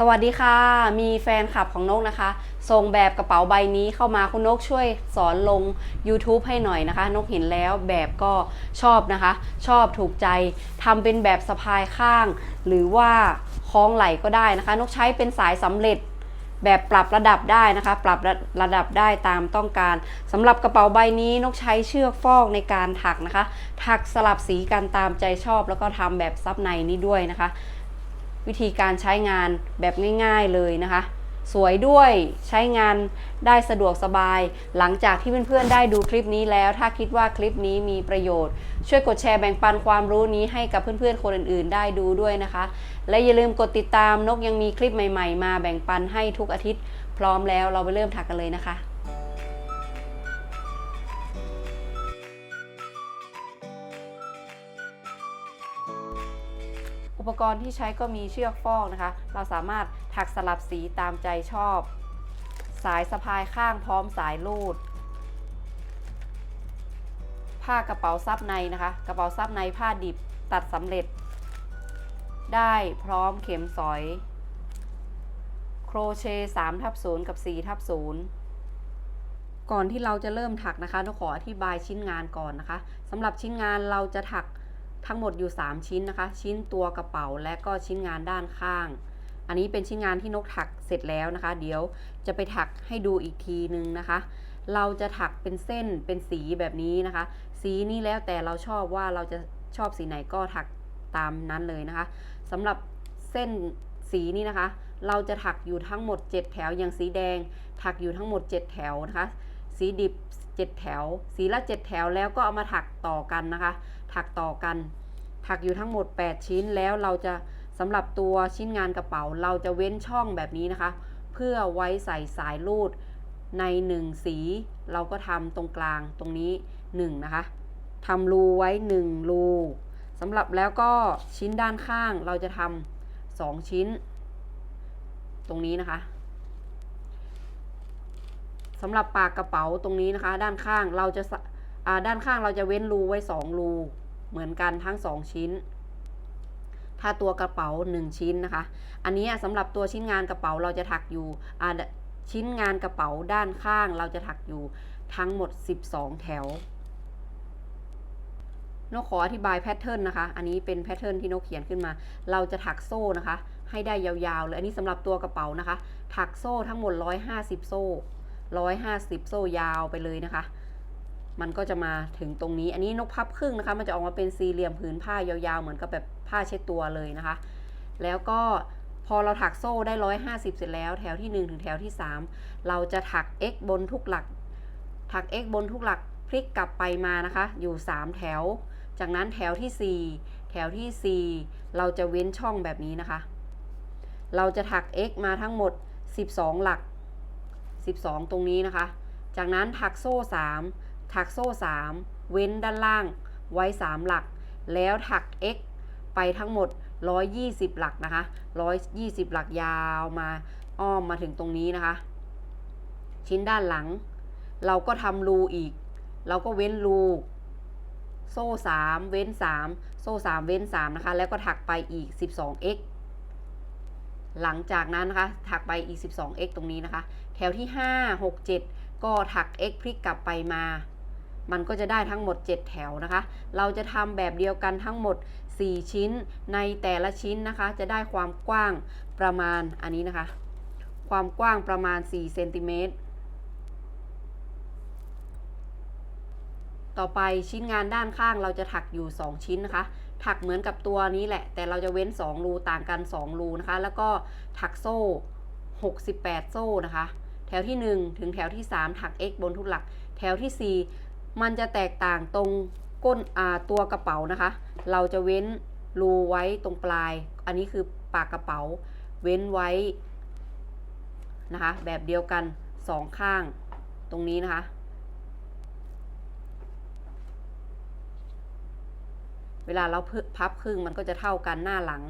สวัสดีค่ะ มีแฟนคลับของนกนะคะ ส่งแบบกระเป๋าใบนี้เข้ามาคุณนกช่วยสอนลง YouTube ให้หน่อยนะคะ นกเห็นแล้วแบบก็ชอบนะคะ ชอบถูกใจทำเป็นแบบสะพายข้าง หรือว่าคล้องไหล่ก็ได้นะคะ นกใช้เป็นสายสำเร็จแบบปรับระดับได้นะคะ ปรับระระดับได้ตามต้องการสำหรับกระเป๋าใบนี้นกใช้เชือกฟอกในการถักนะคะ ถักสลับสีกันตามใจชอบแล้วก็ทำแบบซับในนี้ด้วยนะคะ วิธีการใช้งานแบบง่าย ๆเลยนะคะ สวยด้วยใช้งานได้สะดวกสบาย หลังจากที่เพื่อนๆได้ดูคลิปนี้แล้ว ถ้าคิดว่าคลิปนี้มีประโยชน์ ช่วยกดแชร์แบ่งปันความรู้นี้ให้กับเพื่อนๆคนอื่นๆ ได้ดูด้วยนะคะ และอย่าลืมกดติดตามนกยังมีคลิปใหม่ ๆ มาแบ่งปันให้ทุกอาทิตย์ พร้อมแล้วเราไปเริ่มถักกันเลยนะคะ ปกรณ์ที่ใช้ก็มีเชือกฟอกนะคะ เราสามารถถักสลับสีตามใจชอบ สายสะพายข้างพร้อมสายลูด ผ้ากระเป๋าซับในนะคะ กระเป๋าซับในผ้าดิบตัดสำเร็จ ได้พร้อมเข็มสอย โครเชต์3ทับ0กับ4ทับ0ก่อนที่เราจะเริ่มถักนะคะต้องขออธิบายชิ้นงานก่อนนะคะสำหรับชิ้นงานเราจะถัก ทั้งหมดอยู่ 3 ชิ้นนะคะ ชิ้นตัวกระเป๋าและก็ชิ้นงานด้านข้าง อันนี้เป็นชิ้นงานที่นกถักเสร็จแล้วนะคะ เดี๋ยวจะไปถักให้ดูอีกทีนึงนะคะ เราจะถักเป็นเส้นเป็นสีแบบนี้นะคะ สีนี้แล้วแต่เราชอบว่าเราจะชอบสีไหนก็ถักตามนั้นเลยนะคะสำหรับเส้นสีนี้นะคะ เราจะถักอยู่ทั้งหมด 7 แถวอย่างสีแดง ถักอยู่ทั้งหมด 7 แถวนะคะ สีดิบ 7 แถว สีละ 7 แถวแล้วก็เอามาถักต่อกันนะคะ ถักต่อกัน ถักอยู่ทั้งหมด 8 ชิ้นแล้วเราจะสำหรับตัวชิ้นงานกระเป๋า เราจะเว้นช่องแบบนี้นะคะ เพื่อไว้ใส่สายรูดใน 1 สี เราก็ทำตรงกลางตรงนี้ 1 นะคะทำรูไว้ 1 รูสำหรับแล้วก็ชิ้นด้านข้างเราจะทำ2ชิ้น ตรงนี้นะคะสำหรับปากกระเป๋าตรงนี้นะคะ ด้านข้างเราจะ ด้านข้างเราจะเว้นรูไว้ 2 รู เหมือนกันทั้ง 2 ชิ้น ถ้าตัวกระเป๋า 1 ชิ้นนะคะ อันนี้สำหรับตัวชิ้นงานกระเป๋าเราจะถักอยู่ชิ้นงานกระเป๋าด้านข้างเราจะถักอยู่ทั้งหมด 12 แถวนกขออธิบายแพทเทิร์นนะคะ อันนี้เป็นแพทเทิร์นที่นกเขียนขึ้นมา เราจะถักโซ่นะคะ ให้ได้ยาวๆเลย อันนี้สำหรับตัวกระเป๋านะคะ ถักโซ่ทั้งหมด 150 โซ่ 150 โซ่ยาวไปเลยนะคะ มันก็จะมาถึงตรงนี้ อันนี้นกพับครึ่งนะคะ มันจะออกมาเป็นสี่เหลี่ยมผืนผ้ายาวๆ เหมือนกับแบบผ้าเช็ดตัวเลยนะคะ แล้วก็พอเราถักโซ่ได้ 150 เสร็จแล้ว แถวที่ 1 ถึงแถวที่ 3 เราจะถัก x บนทุกหลัก ถัก x บนทุกหลักพลิกกลับไปมานะคะ อยู่ 3 แถว จากนั้นแถวที่ 4 แถวที่ 4 เราจะเว้นช่องแบบนี้นะคะ เราจะถัก x มาทั้งหมด 12 หลัก 12 ตรงนี้นะคะ จากนั้นถักโซ่ 3 ถักโซ่ 3 เว้นด้านล่างไว้ 3 หลัก แล้วถัก x ไปทั้งหมด 120 หลักนะคะ 120 หลักยาวมาอ้อมมาถึงตรงนี้นะคะ ชิ้นด้านหลัง เราก็ทำรูอีก เราก็เว้นรูโซ่ 3 เว้น 3 โซ่ 3 เว้น 3 นะคะ แล้วก็ถักไปอีก 12x หลังจากนั้นนะคะ ถักไปอีก 12x ตรงนี้นะคะ แถวที่ 5 6 7 ก็ถัก x พลิกกลับไปมา มันก็จะได้ทั้งหมด 7 แถวนะคะ เราจะทำแบบเดียวกันทั้งหมด 4 ชิ้นในแต่ละชิ้นนะคะ จะได้ความกว้างประมาณอันนี้นะคะ ความกว้างประมาณ4เซนติเมตรต่อไปชิ้นงานด้านข้างเราจะถักอยู่ 2 ชิ้นนะคะ ถักเหมือนกับตัวนี้แหละ แต่เราจะเว้น 2 รูต่างกัน 2 รูนะคะ แล้วก็ถักโซ่ 68 โซ่นะคะ แถวที่ 1 ถึงแถวที่ 3 ถัก x บนทุกหลัก แถวที่ 4 มันจะแตกต่างตรงก้นตัวกระเป๋านะคะ เราจะเว้นรูไว้ตรงปลาย อันนี้คือปากกระเป๋า เว้นไว้นะคะ แบบเดียวกัน2ข้างตรงนี้นะคะ เวลาเราพับครึ่งมันก็จะเท่ากันหน้าหลัง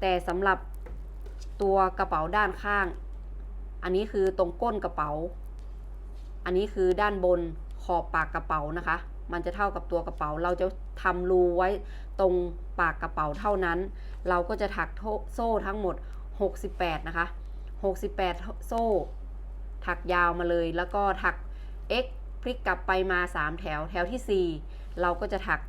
แต่สำหรับตัวกระเป๋าด้านข้าง อันนี้คือตรงก้นกระเป๋า อันนี้คือด้านบน ขอบปากกระเป๋านะคะ มันจะเท่ากับตัวกระเป๋า เราจะทำรูไว้ตรงปากกระเป๋าเท่านั้น เราก็จะถักโซ่ทั้งหมด 68 นะคะ 68 โซ่ ถักยาวมาเลย แล้วก็ถัก x พลิกกลับไปมา 3 แถว แถวที่ 4 เราก็จะถัก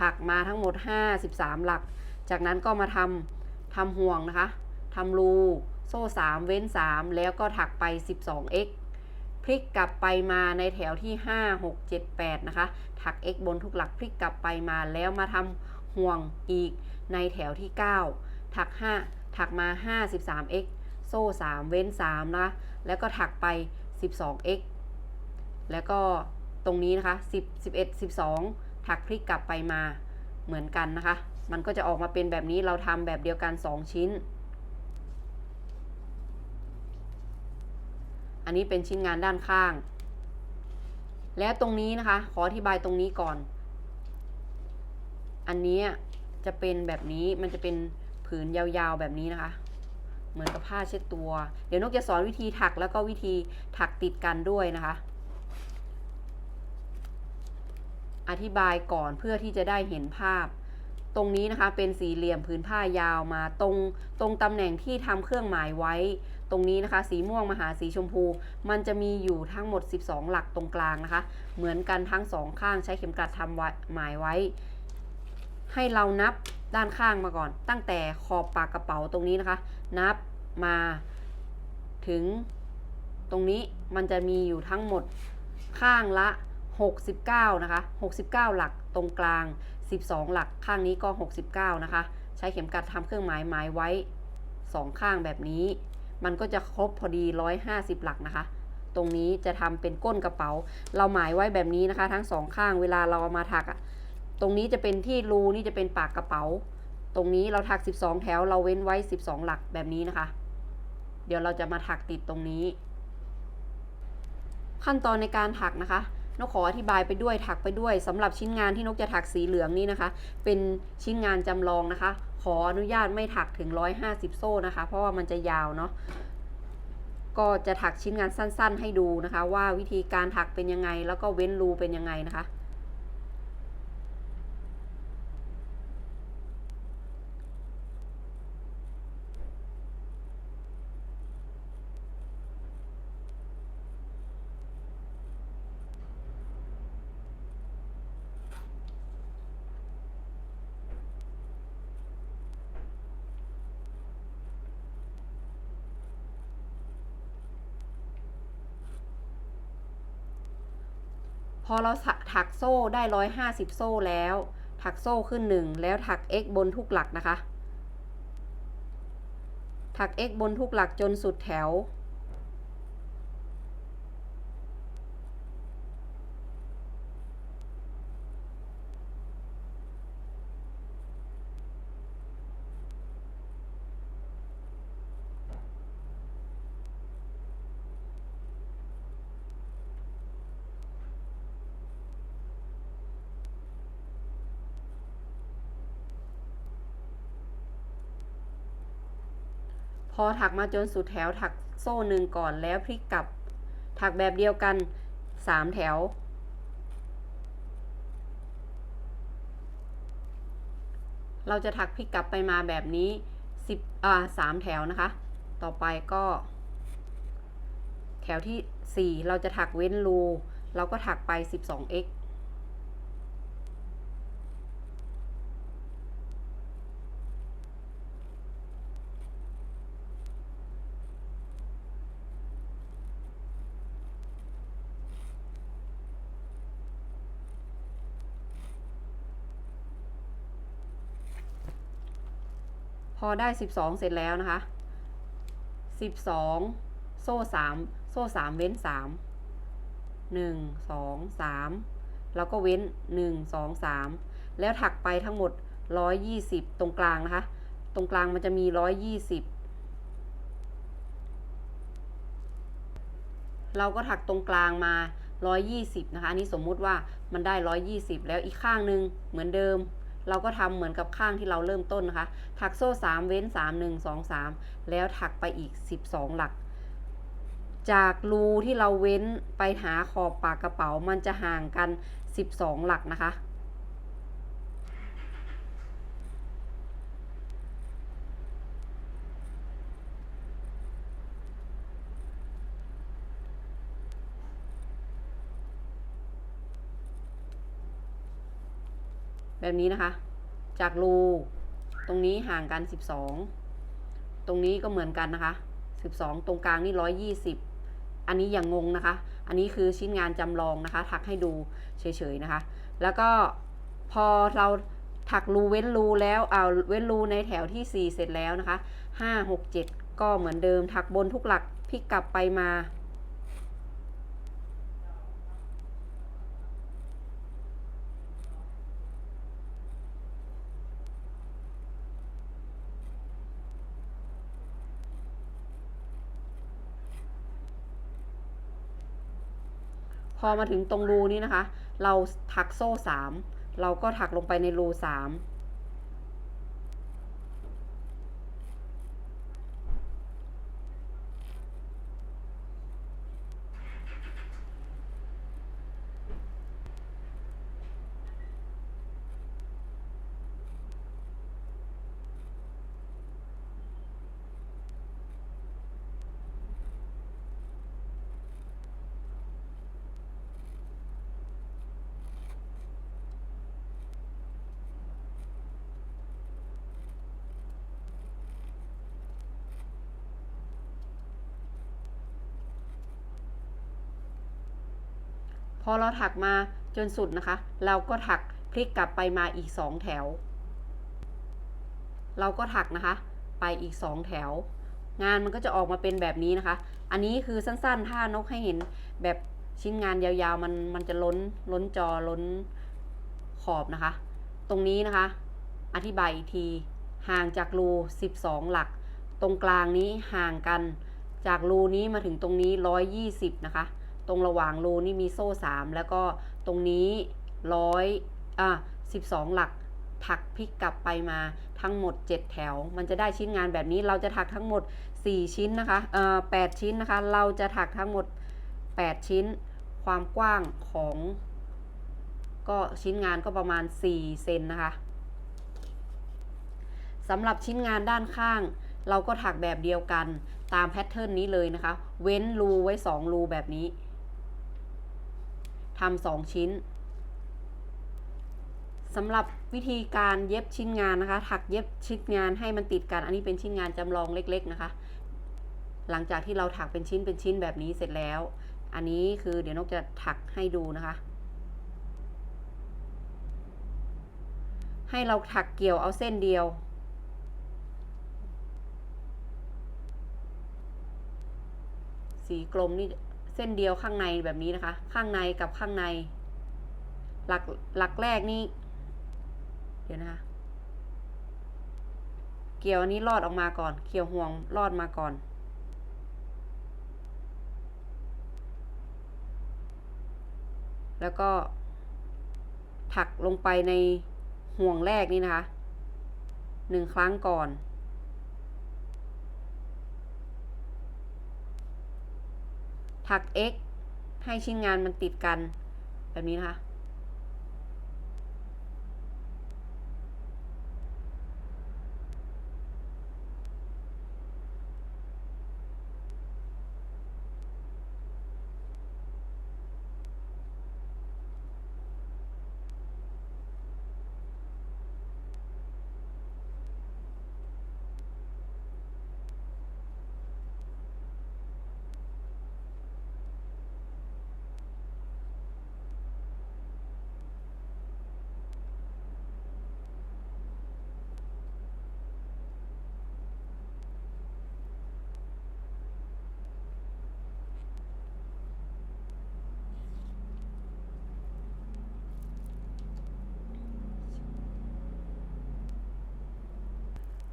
ถักมาทั้งหมด 53 หลัก จากนั้นก็มาทำทำห่วงนะคะทำรู โซ่ 3 เว้น 3 แล้วก็ถักไป 12x พลิกกลับไปมาในแถวที่ 5 6 7 8 นะคะ ถัก x บนทุกหลักพลิกกลับไปมาแล้วมาทำห่วงอีกในแถวที่ 9 ถัก 5 ถักมา 53x โซ่ 3 เว้น3นะแล้วก็ถักไป 12x แล้วก็ตรงนี้นะคะ 10 11 12 ถักพลิกกลับไปมาเหมือนกันนะคะ มันก็จะออกมาเป็นแบบนี้เราทำแบบเดียวกัน 2 ชิ้น อันนี้เป็นชิ้นงานด้านข้าง แล้วตรงนี้นะคะ ขออธิบายตรงนี้ก่อน อันนี้จะเป็นแบบนี้มันจะเป็นผืนยาวๆแบบนี้นะคะ เหมือนกับผ้าเช็ดตัว เดี๋ยวนกจะสอนวิธีถักแล้วก็วิธีถักติดกันด้วยนะคะ อธิบายก่อนเพื่อที่จะได้เห็นภาพ ตรงนี้นะคะเป็นสี่เหลี่ยมผืนผ้ายาวมาตรงตรงตำแหน่งที่ทำเครื่องหมายไว้ ตรงนี้นะคะ สีม่วงมาหาสีชมพู มันจะมีอยู่ทั้งหมด 12 หลักตรงกลางนะคะ เหมือนกันทั้งสองข้างใช้เข็มกลัดทำไว้หมายไว้ ให้เรานับด้านข้างมาก่อน ตั้งแต่ขอบปากกระเป๋าตรงนี้นะคะ นับมาถึงตรงนี้มันจะมีอยู่ทั้งหมดข้างละ 69 นะคะ 69 หลักตรงกลาง 12 หลักข้างนี้ก็ 69 นะคะ ใช้เข็มกลัดทำเครื่องหมายหมายไว้ 2 ข้างแบบนี้ มันก็จะครบพอดี 150 หลักนะคะ ตรงนี้จะทำเป็นก้นกระเป๋า เราหมายไว้แบบนี้นะคะ ทั้งสองข้างเวลาเราเอามาถักอะตรงนี้จะเป็นที่รูนี่จะเป็นปากกระเป๋า ตรงนี้เราถัก 12 แถวเราเว้นไว้ 12 หลักแบบนี้นะคะ เดี๋ยวเราจะมาถักติดตรงนี้ ขั้นตอนในการถักนะคะนกขออธิบายไปด้วยถักไปด้วยสำหรับชิ้นงานที่นกจะถักสีเหลืองนี่นะคะ เป็นชิ้นงานจำลองนะคะ ขออนุญาตไม่ถักถึง 150 โซ่นะคะ เพราะว่ามันจะยาวเนาะก็จะถักชิ้นงานสั้น ๆ ให้ดูนะคะ ว่าวิธีการถักเป็นยังไง แล้วก็เว้นรูเป็นยังไงนะคะ พ อเราถักโซ่ได้ร้อยห้าสิบโซ่แล้ว ถักโซ่ขึ้นหนึ่งแล้วถัก x บนทุกหลักนะคะ ถัก x บนทุกหลักจนสุดแถว พอถักมาจนสุดแถวถักโซ่หนึ่งก่อนแล้วพลิกกลับ ถักแบบเดียวกัน3แถว เราจะถักพลิกกลับไปมาแบบนี้10อ่า3แถวนะคะ ต่อไปก็ แถวที่4เราจะถักเว้นรู เราก็ถักไป 12x อได้ 12 เสร็จแล้วนะคะ 12 โซ่ 3 โซ่ 3 เว้น 3 1 2 3 แล้วก็เว้น 1 2 3 แล้วถักไปทั้งหมด 120 ตรงกลางนะคะ ตรงกลางมันจะมี 120 เราก็ถักตรงกลางมา 120 นะคะ อันนี้สมมุติว่ามันได้ 120 แล้วอีกข้างหนึ่งเหมือนเดิม เราก็ทำเหมือนกับข้างที่เราเริ่มต้นนะคะ ถักโซ่ 3 เว้น 3 1 2 3 แล้วถักไปอีก 12 หลัก จากรูที่เราเว้นไปหาขอบปากกระเป๋ามันจะห่างกัน 12 หลักนะคะ แบบนี้นะคะ จากรูตรงนี้ห่างกัน 12 ตรงนี้ก็เหมือนกันนะคะ 12 ตรงกลางนี่ 120 อันนี้อย่างงงนะคะ อันนี้คือชิ้นงานจำลองนะคะ ถักให้ดูเฉยๆนะคะ แล้วก็พอเราถักรูเว้นรูแล้วเอาเว้นรูในแถวที่ 4 เสร็จแล้วนะคะ 5 6 7 ก็เหมือนเดิมถักบนทุกหลักพลิกกลับไปมา พอมาถึงตรงรูนี้นะคะ เราถักโซ่ 3 เราก็ถักลงไปในรู3 พอเราถักมาจนสุดนะคะ เราก็ถักพลิกกลับไปมาอีกสองแถว เราก็ถักนะคะ ไปอีกสองแถว งานมันก็จะออกมาเป็นแบบนี้นะคะ อันนี้คือสั้นๆ ถ้านกให้เห็นแบบชิ้นงานยาวๆ มันมันจะล้นล้นจอล้นขอบนะคะ ตรงนี้นะคะ อธิบายอีกทีห่างจากรู 12 หลัก ตรงกลางนี้ห่างกันจากรูนี้มาถึงตรงนี้ 120 นะคะ ตรงระหว่างรูนี่มีโซ่3แล้วก็ตรงนี้ร้อยอะ12หลักถักพลิกกลับไปมาทั้งหมด 7 แถว มันจะได้ชิ้นงานแบบนี้เราจะถักทั้งหมด 4 ชิ้นนะคะเอ่อ8ชิ้นนะคะ เราจะถักทั้งหมด 8 ชิ้น ความกว้างของ ก็ชิ้นงานก็ประมาณ 4 เซนนะคะสำหรับชิ้นงานด้านข้าง เราก็ถักแบบเดียวกันตามแพทเทิร์นนี้เลยนะคะ เว้นรูไว้ 2 รูแบบนี้ ทำสองชิ้นสำหรับวิธีการเย็บชิ้นงานนะคะ ถักเย็บชิ้นงานให้มันติดกัน อันนี้เป็นชิ้นงานจำลองเล็ก ๆ นะคะ หลังจากที่เราถักเป็นชิ้นเป็นชิ้นแบบนี้เสร็จแล้ว อันนี้คือเดี๋ยวนกจะถักให้ดูนะคะ ให้เราถักเกี่ยวเอาเส้นเดียวสีกลมนี่ เส้นเดียวข้างในแบบนี้นะคะ ข้างในกับข้างใน หลักหลักแรกนี่เดี๋ยวนะคะ เกี่ยวอันนี้ลอดออกมาก่อน เกี่ยวห่วงลอดมาก่อน แล้วก็ถักลงไปในห่วงแรกนี่นะคะหนึ่งครั้งก่อน ถัก x ให้ชิ้นงานมันติดกัน แบบนี้นะคะ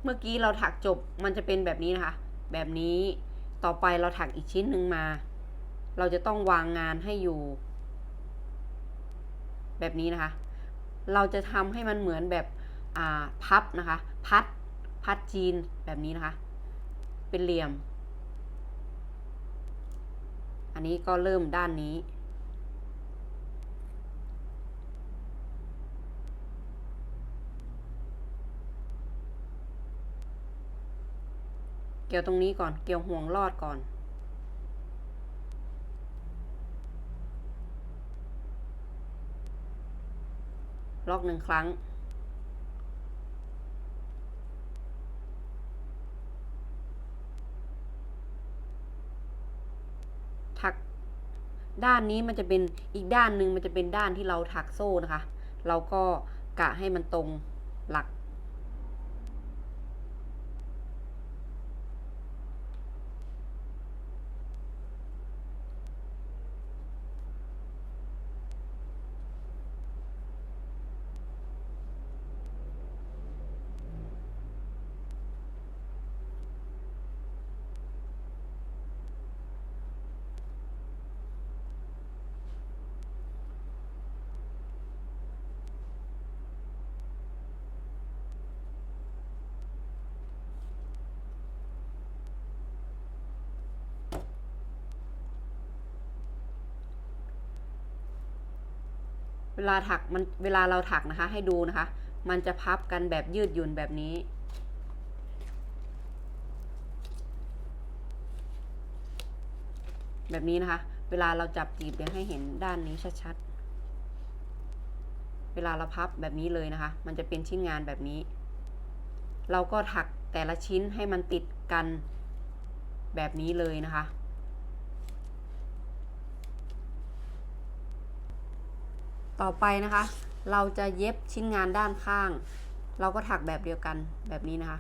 เมื่อกี้เราถักจบมันจะเป็นแบบนี้นะคะ แบบนี้ต่อไปเราถักอีกชิ้นหนึ่งมา เราจะต้องวางงานให้อยู่ แบบนี้นะคะ เราจะทำให้มันเหมือนแบบพับนะคะ พัด พัดจีนแบบนี้นะคะ เป็นเหลี่ยม อันนี้ก็เริ่มด้านนี้ เกี่ยวตรงนี้ก่อน เกี่ยวห่วงรอดก่อน ล็อกหนึ่งครั้ง ถัก ด้านนี้มันจะเป็นอีกด้านหนึ่งมันจะเป็นด้านที่เราถักโซ่นะคะ เราก็กะให้มันตรงหลัก เวลาถักมันเวลาเราถักนะคะ ให้ดูนะคะ มันจะพับกันแบบยืดหยุ่นแบบนี้ แบบนี้นะคะ เวลาเราจับจีบเดี๋ยวให้เห็นด้านนี้ชัดๆ เวลาเราพับแบบนี้เลยนะคะ มันจะเป็นชิ้นงานแบบนี้ เราก็ถักแต่ละชิ้นให้มันติดกันแบบนี้เลยนะคะ ต่อไปนะคะ เราจะเย็บชิ้นงานด้านข้าง เราก็ถักแบบเดียวกันแบบนี้นะคะ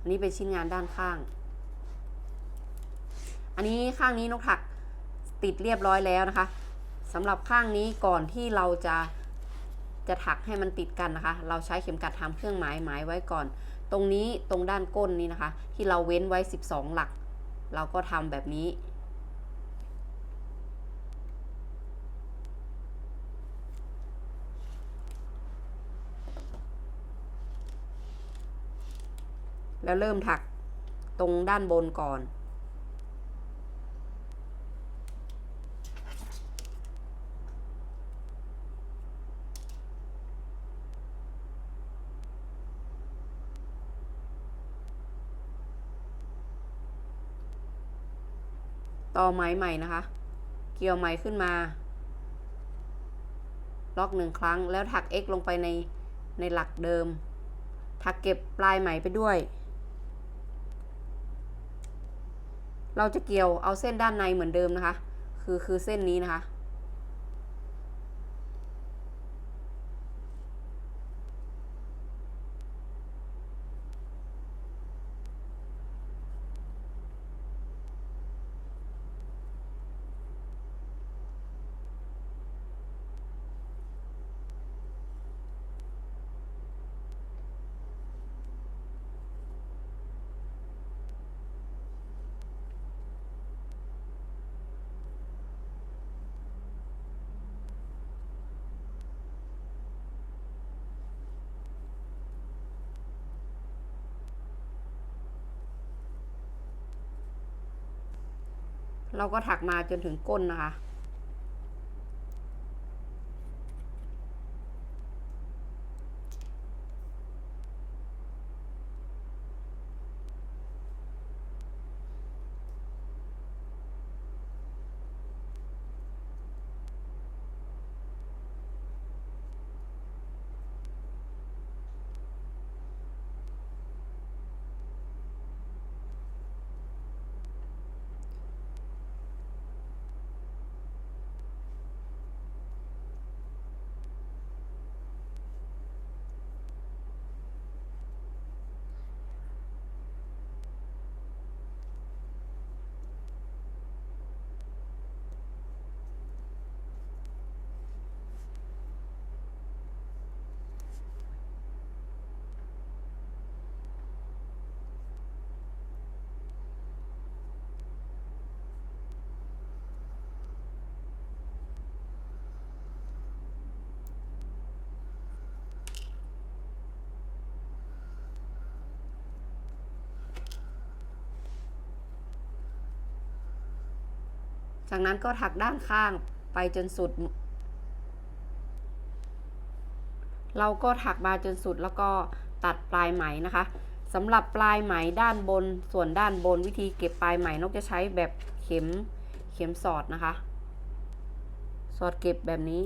อันนี้เป็นชิ้นงานด้านข้าง อันนี้ข้างนี้นกถักติดเรียบร้อยแล้วนะคะสำหรับข้างนี้ก่อนที่เราจะจะถักให้มันติดกันนะคะ เราใช้เข็มกัดทำเครื่องหมายหมายไว้ก่อน ตรงนี้ตรงด้านก้นนี้นะคะ ที่เราเว้นไว้ 12 หลัก เราก็ทำแบบนี้ แล้วเริ่มถักตรงด้านบนก่อน ต่อไหมใหม่นะคะ เกี่ยวไหมขึ้นมา ล็อกหนึ่งครั้งแล้วถัก x ลงไปในในหลักเดิม ถักเก็บปลายไหมไปด้วย เราจะเกี่ยวเอาเส้นด้านในเหมือนเดิมนะคะ คือคือเส้นนี้นะคะ เราก็ถักมาจนถึงก้นนะคะ จากนั้นก็ถักด้านข้างไปจนสุด เราก็ถักมาจนสุดแล้วก็ตัดปลายไหมนะคะสำหรับปลายไหมด้านบนส่วนด้านบนวิธีเก็บปลายไหมนกจะใช้แบบเข็มเข็มสอดนะคะ สอดเก็บแบบนี้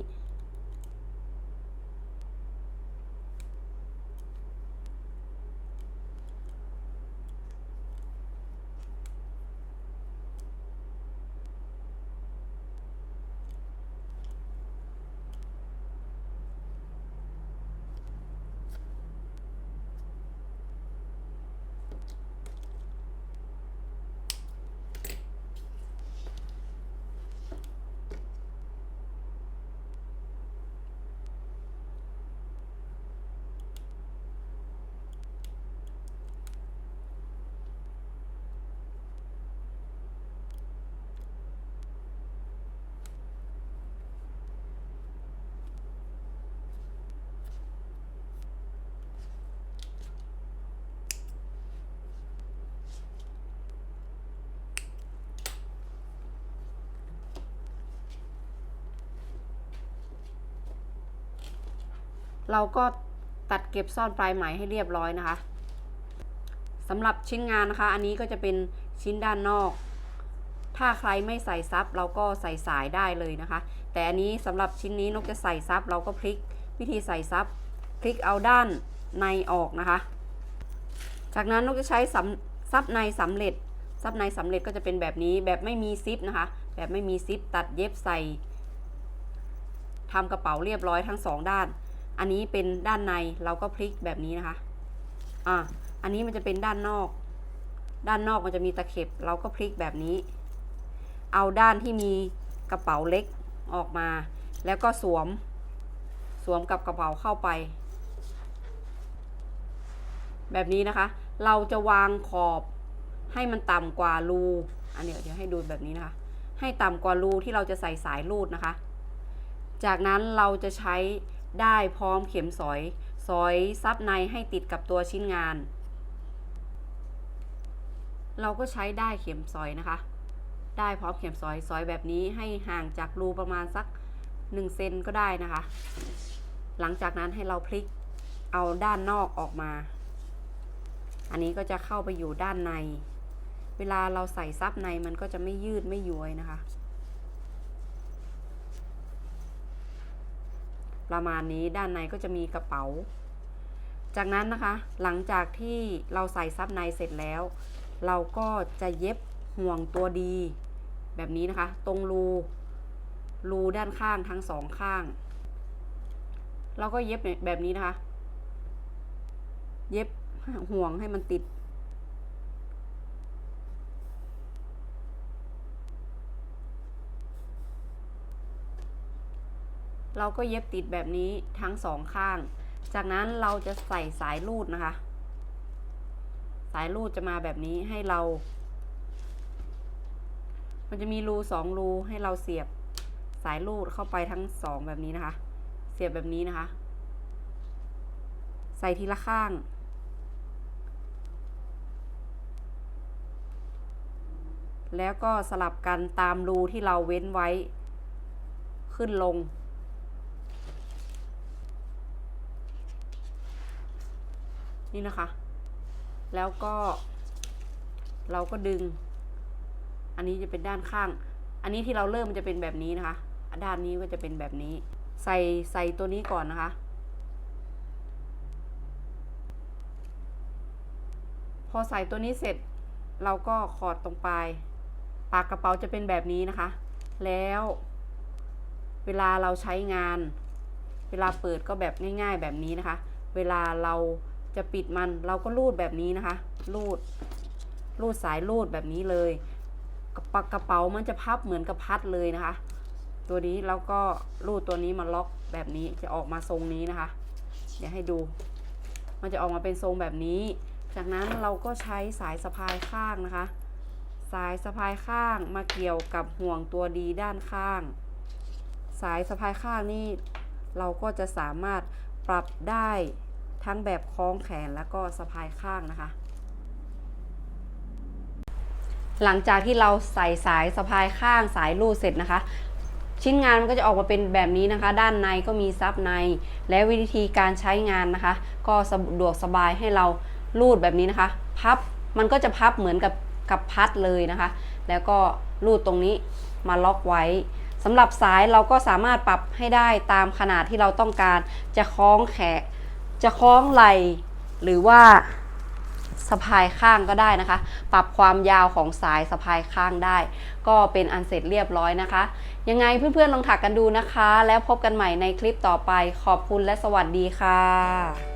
เราก็ตัดเก็บซ่อนปลายไหมให้เรียบร้อยนะคะสำหรับชิ้นงานนะคะ อันนี้ก็จะเป็นชิ้นด้านนอก ถ้าใครไม่ใส่ซับเราก็ใส่สายได้เลยนะคะ แต่อันนี้สำหรับชิ้นนี้นกจะใส่ซับเราก็พลิกวิธีใส่ซับพลิกเอาด้านในออกนะคะ จากนั้นนกจะใช้ซับในสำเร็จซับในสำเร็จก็จะเป็นแบบนี้แบบไม่มีซิปนะคะ แบบไม่มีซิปตัดเย็บใส่ทำกระเป๋าเรียบร้อยทั้งสองด้าน อันนี้เป็นด้านในเราก็พลิกแบบนี้นะคะ อะอันนี้มันจะเป็นด้านนอก ด้านนอกมันจะมีตะเข็บ เราก็พลิกแบบนี้ เอาด้านที่มีกระเป๋าเล็กออกมา แล้วก็สวม สวมกับกระเป๋าเข้าไป แบบนี้นะคะ เราจะวางขอบให้มันต่ำกว่ารู อันนี้เดี๋ยวให้ดูแบบนี้นะคะ ให้ต่ำกว่ารูที่เราจะใส่สายรูดนะคะ จากนั้นเราจะใช้ ได้พร้อมเข็มสอย สอยซับในให้ติดกับตัวชิ้นงาน เราก็ใช้ได้เข็มสอยนะคะ ได้พร้อมเข็มสอยสอยแบบนี้ให้ห่างจากรูประมาณสัก1เซนก็ได้นะคะ หลังจากนั้นให้เราพลิกเอาด้านนอกออกมา อันนี้ก็จะเข้าไปอยู่ด้านใน เวลาเราใส่ซับในมันก็จะไม่ยืดไม่ย้วยนะคะ ประมาณนี้ด้านในก็จะมีกระเป๋า จากนั้นนะคะ หลังจากที่เราใส่ซับในเสร็จแล้ว เราก็จะเย็บห่วงตัวดี แบบนี้นะคะ ตรงรูรูด้านข้างทั้งสองข้าง เราก็เย็บแบบนี้นะคะ เย็บห่วงให้มันติด เราก็เย็บติดแบบนี้ทั้งสองข้าง จากนั้นเราจะใส่สายรูดนะคะ สายรูดจะมาแบบนี้ให้เรา มันจะมีรูสองรูให้เราเสียบสายรูดเข้าไปทั้งสองแบบนี้นะคะ เสียบแบบนี้นะคะ ใส่ทีละข้างแล้วก็สลับกันตามรูที่เราเว้นไว้ ขึ้นลง นี่นะคะ แล้วก็ เราก็ดึง อันนี้จะเป็นด้านข้าง อันนี้ที่เราเริ่มมันจะเป็นแบบนี้นะคะ ด้านนี้ก็จะเป็นแบบนี้ ใส่ใส่ตัวนี้ก่อนนะคะ พอใส่ตัวนี้เสร็จ เราก็ขอดตรงปลายปากกระเป๋าจะเป็นแบบนี้นะคะ แล้วเวลาเราใช้งาน เวลาเปิดก็แบบง่าย ๆ แบบนี้นะคะ เวลาเรา จะปิดมันเราก็รูดแบบนี้นะคะ รูด รูดสายรูดแบบนี้เลย กระปกระเป๋ามันจะพับเหมือนกับพัดเลยนะคะ ตัวนี้แล้วก็รูดตัวนี้มาล็อกแบบนี้จะออกมาทรงนี้นะคะ เดี๋ยวให้ดู มันจะออกมาเป็นทรงแบบนี้ จากนั้นเราก็ใช้สายสะพายข้างนะคะ สายสะพายข้างมาเกี่ยวกับห่วงตัวดีด้านข้าง สายสะพายข้างนี่เราก็จะสามารถปรับได้ ทั้งแบบคล้องแขนแล้วก็สะพายข้างนะคะ หลังจากที่เราใส่สายสะพายข้างสายรูดเสร็จนะคะ ชิ้นงานมันก็จะออกมาเป็นแบบนี้นะคะ ด้านในก็มีซับใน และวิธีการใช้งานนะคะ ก็สะดวกสบายให้เรารูดแบบนี้นะคะ พับมันก็จะพับเหมือนกับกับพัดเลยนะคะ แล้วก็รูดตรงนี้มาล็อกไว้สำหรับสายเราก็สามารถปรับให้ได้ตามขนาดที่เราต้องการจะคล้องแขก จะคล้องไหลหรือว่าสะพายข้างก็ได้นะคะ ปรับความยาวของสายสะพายข้างได้ ก็เป็นอันเสร็จเรียบร้อยนะคะ ยังไงเพื่อนๆลองถักกันดูนะคะ แล้วพบกันใหม่ในคลิปต่อไปขอบคุณและสวัสดีค่ะ